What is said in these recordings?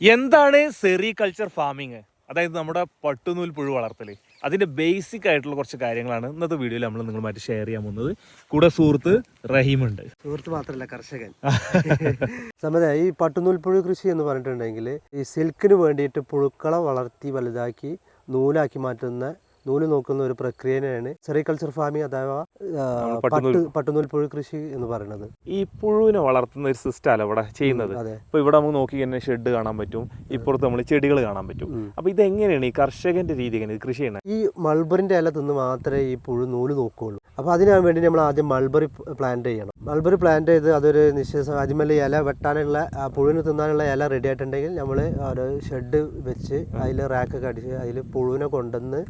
എന്താണ് sericulture farming അതായത് നമ്മുടെ പട്ടുനൂൽ പുഴു വളർത്തൽ അതിന്റെ ബേസിക് ആയിട്ടുള്ള കുറച്ച് കാര്യങ്ങളാണ് ഇന്നത്തെ വീഡിയോയിൽ നമ്മൾ നിങ്ങളുമായിട്ട് ഷെയർ ചെയ്യാൻ പോകുന്നത്. കൂടെ സുഹൃത്ത് റഹീമുണ്ട്. സുഹൃത്ത് മാത്രമല്ല കർഷകൻ. സമത ഈ പട്ടുനൂൽ പുഴു കൃഷി എന്ന് പറഞ്ഞിട്ടുണ്ടെങ്കിൽ ഈ സിൽക്കിന് വേണ്ടിയിട്ട് പുഴുക്കളെ വളർത്തി വലുതാക്കി നൂലാക്കി മാറ്റുന്ന നൂൽ നോക്കുന്ന ഒരു പ്രക്രിയയാണ് സെറികൾച്ചർ ഫാമിംഗ് അഥവാ പട്ടുനൂൽ- പുഴു കൃഷി എന്ന് പറയുന്നത്. ഈ പുഴുവിനെ വളർത്തുന്ന ഒരു സിസ്റ്റം അല്ല ഇവിടെ ചെയ്യുന്നത്? ഇപ്പൊ ഇവിടെ നമുക്ക് നോക്കി തന്നെ ഷെഡ് കാണാൻ പറ്റും ഇപ്പുറത്ത് നമ്മൾ ചെടികൾ കാണാൻ പറ്റും. അപ്പൊ ഇത് എങ്ങനെയാണ് ഈ കർഷകന്റെ രീതി എങ്ങനെ കൃഷി ചെയ്യുന്നത് ഈ മൾബറിന്റെ ഇല തിന്ന് മാത്രമേ ഈ പുഴു നൂൽ നോക്കുകയുള്ളൂ. അപ്പൊ അതിനു വേണ്ടി നമ്മൾ ആദ്യം മൾബറി പ്ലാന്റ് ചെയ്യണം. മൾബറി പ്ലാന്റ് ചെയ്ത് അതൊരു നിശ്ചയ അതിമല്ല ഇല വെട്ടാനുള്ള പുഴുവിന് തിന്നാനുള്ള ഇല റെഡി ആയിട്ടുണ്ടെങ്കിൽ നമ്മൾ ഒരു ഷെഡ് വെച്ച് അതിൽ റാക്കൊക്കെ അടിച്ച് അതിൽ പുഴുവിനെ കൊണ്ടുവന്ന്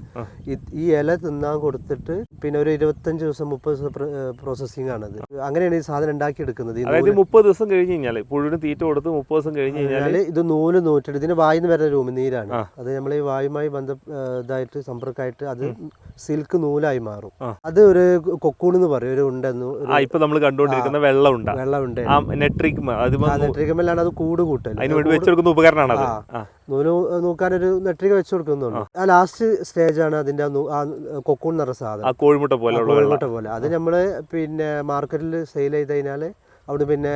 ഈ- ഇല തിന്നാൻ കൊടുത്തിട്ട് പിന്നെ ഒരു ഇരുപത്തഞ്ച് ദിവസം മുപ്പത് ദിവസം പ്രോസസ്സിംഗ് ആണത് അങ്ങനെയാണ് ഈ സാധനം ഉണ്ടാക്കി എടുക്കുന്നത് അതായത് മുപ്പത് ദിവസം കഴിഞ്ഞ് കഴിഞ്ഞാൽ പുഴുവിന് തീറ്റ കൊടുത്ത് മുപ്പത് ദിവസം കഴിഞ്ഞ് കഴിഞ്ഞാൽ ഇത് നൂൽ നൂറ്റിട്ട് ഇതിന് വായിന്ന് വരുന്ന ആ. അത് നമ്മൾ ഈ വായുമായി ബന്ധ ഇതായിട്ട് സമ്പർക്കമായിട്ട് അത് സിൽക്ക് നൂലായി മാറും. അത് ഒരു കൊക്കൂൺ എന്ന് പറയും ഒരു ഉണ്ടെന്ന് ഇപ്പൊ നമ്മൾ കണ്ടുകൊണ്ടിരിക്കുന്ന വെള്ളമുണ്ട്. ഉണ്ടാ വെള്ളം ഉണ്ട് അത് കൂട് കൂട്ടൽ അതിന് വേണ്ടി വെച്ചെടുക്കുന്ന ഉപകരണമാണ് നൂൽ നോക്കാനൊരു നെട്രിക വെച്ച് കൊടുക്കുന്നുണ്ട്. ആ. ലാസ്റ്റ് സ്റ്റേജ് ആണ് അതിന്റെ ആ കൊക്കൂൺ നിറ സാധനം. കോഴിമുട്ട പോലെ കോഴിമുട്ട പോലെ. അത് നമ്മൾ പിന്നെ മാർക്കറ്റിൽ സെയിൽ ചെയ്ത് കഴിഞ്ഞാൽ അവിടെ പിന്നെ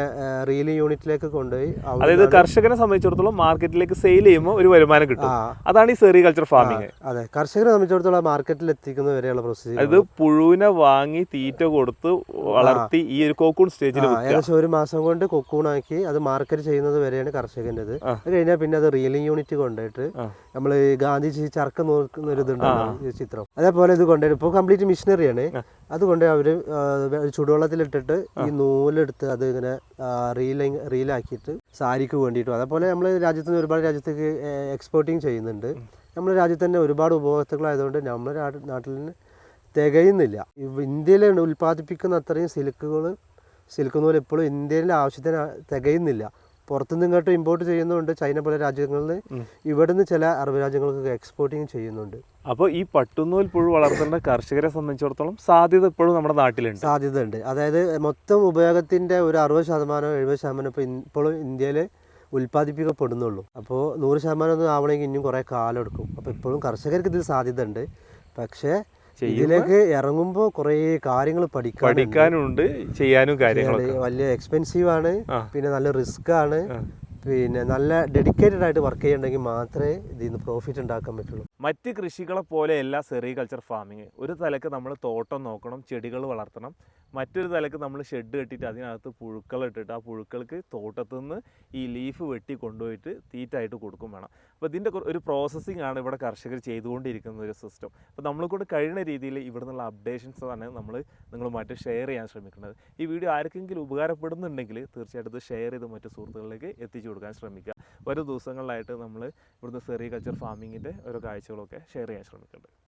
റീലിംഗ് യൂണിറ്റിലേക്ക് കൊണ്ടുപോയി. അതായത് കർഷകനെ സംബന്ധിച്ചിടത്തോളം മാർക്കറ്റിലേക്ക് സെയിൽ ചെയ്യുമ്പോൾ ഒരു വരുമാനം കിട്ടും. അതാണ് ഈ സെറികൾച്ചർ ഫാമിംഗ് അതെ. കർഷകനെ സംബന്ധിച്ചിടത്തോളം മാർക്കറ്റിൽ എത്തിക്കുന്ന വരെയുള്ള പ്രൊസീജിയർ അതായത് പുഴുവിനെ വാങ്ങി തീറ്റ കൊടുത്ത് വളർത്തി ഈ ഒരു കോക്കൂൺ സ്റ്റേജിൽ ഏകദേശം ഒരു മാസം കൊണ്ട് കൊക്കൂണാക്കി അത് മാർക്കറ്റ് ചെയ്യുന്നത് വരെയാണ് കർഷകന്റെത്. അത് കഴിഞ്ഞാൽ പിന്നെ അത് റീലിംഗ് യൂണിറ്റ് കൊണ്ടുപോയിട്ട് നമ്മൾ ഗാന്ധിജി ചർക്ക നോക്കുന്ന ഒരു ഇതുണ്ടാവും ചിത്രം. അതേപോലെ ഇത് കൊണ്ടുപോയി. ഇപ്പോൾ കംപ്ലീറ്റ് മിഷനറിയാണ് അതുകൊണ്ട് അവർ ചുടുവെള്ളത്തിലിട്ടിട്ട് ഈ നൂലെടുത്ത് അത് ഇങ്ങനെ റീലിങ് റീലാക്കിയിട്ട് സാരിക്ക് വേണ്ടിയിട്ടും. അതേപോലെ നമ്മൾ രാജ്യത്ത് നിന്ന് ഒരുപാട് രാജ്യത്തേക്ക് എക്സ്പോർട്ടിങ് ചെയ്യുന്നുണ്ട്. നമ്മുടെ രാജ്യത്ത് തന്നെ ഒരുപാട് ഉപഭോക്താക്കളായതുകൊണ്ട് നമ്മുടെ നാട്ടിൽ നിന്ന് തികയുന്നില്ല. ഇന്ത്യയിൽ ഉൽപ്പാദിപ്പിക്കുന്ന അത്രയും സിൽക്കുകൾ സിൽക്ക് നൂൽ ഇപ്പോഴും ഇന്ത്യയിലെ ആവശ്യത്തിന് തികയുന്നില്ല. പുറത്തുനിന്ന് ഇങ്ങോട്ട് ഇമ്പോർട്ട് ചെയ്യുന്നുണ്ട്. ചൈന പോലെ രാജ്യങ്ങളിൽ ഉം. ഇവിടുന്ന് ചില അറബ് രാജ്യങ്ങൾക്ക് എക്സ്പോർട്ടിങ് ചെയ്യുന്നുണ്ട്. അപ്പോൾ ഈ പട്ടുന്നൂൽ പുഴു വളർത്തുന്ന കർഷകരെ സംബന്ധിച്ചിടത്തോളം സാധ്യത ഇപ്പോഴും നമ്മുടെ നാട്ടിലുണ്ട്. സാധ്യത ഉണ്ട് അതായത് മൊത്തം ഉപയോഗത്തിന്റെ ഒരു അറുപത് ശതമാനം എഴുപത് ശതമാനം ഇപ്പോൾ ഇപ്പോഴും ഇന്ത്യയിൽ ഉൽപ്പാദിപ്പിക്കപ്പെടുന്നുള്ളൂ. അപ്പോൾ നൂറ് ശതമാനം ഒന്നും ആവണമെങ്കിൽ ഇനിയും കുറേ കാലം എടുക്കും. അപ്പോൾ ഇപ്പോഴും കർഷകർക്ക് ഇതിൽ സാധ്യത ഉണ്ട് പക്ഷേ ഇതിലേക്ക് ഇറങ്ങുമ്പോൾ കുറേ കാര്യങ്ങൾ പഠിക്കാൻ പഠിക്കാനുണ്ട് ചെയ്യാനും കാര്യങ്ങളൊക്കെ. വലിയ എക്സ്പെൻസീവ് ആണ്. പിന്നെ നല്ല റിസ്ക് ആണ്. പിന്നെ നല്ല ഡെഡിക്കേറ്റഡ് ആയിട്ട് വർക്ക് ചെയ്യണമെങ്കിൽ മാത്രമേ ഇതിൽ നിന്ന് പ്രോഫിറ്റ് ഉണ്ടാക്കാൻ പറ്റുള്ളൂ. മറ്റ് കൃഷികളെ പോലെ എല്ലാ സെറികൾച്ചർ ഫാമിങ് ഒരു തലക്ക് നമ്മൾ തോട്ടം നോക്കണം ചെടികൾ വളർത്തണം. മറ്റൊരു തലക്ക് നമ്മൾ ഷെഡ് കെട്ടിയിട്ട് അതിനകത്ത് പുഴുക്കൾ ഇട്ടിട്ട് ആ പുഴുക്കൾക്ക് തോട്ടത്തു നിന്ന് ഈ ലീഫ് വെട്ടി കൊണ്ടുപോയിട്ട് തീറ്റായിട്ട് കൊടുക്കും വേണം. അപ്പോൾ ഇതിന്റെ ഒരു പ്രോസസ്സിംഗ് ആണ് ഇവിടെ കർഷകർ ചെയ്തുകൊണ്ടിരിക്കുന്ന ഒരു സിസ്റ്റം അപ്പോൾ നമ്മളെ കൊണ്ട് കഴിയുന്ന രീതിയിൽ ഇവിടെ നിന്നുള്ള അപ്ഡേഷൻസ് ആണ് നമ്മൾ നിങ്ങളുമായിട്ട് ഷെയർ ചെയ്യാൻ ശ്രമിക്കുന്നത്. ഈ വീഡിയോ ആർക്കെങ്കിലും ഉപകാരപ്പെടുന്നുണ്ടെങ്കിൽ തീർച്ചയായിട്ടും ഷെയർ ചെയ്ത് മറ്റു സുഹൃത്തുക്കളിലേക്ക് എത്തിച്ചു കൊടുക്കാൻ ശ്രമിക്കുക. വരും ദിവസങ്ങളിലായിട്ട് നമ്മൾ ഇവിടുന്ന് സെറികൾച്ചർ ഫാമിങ്ങിന്റെ ഓരോ കാഴ്ചകളൊക്കെ ഷെയർ ചെയ്യാൻ ശ്രമിക്കുന്നുണ്ട്.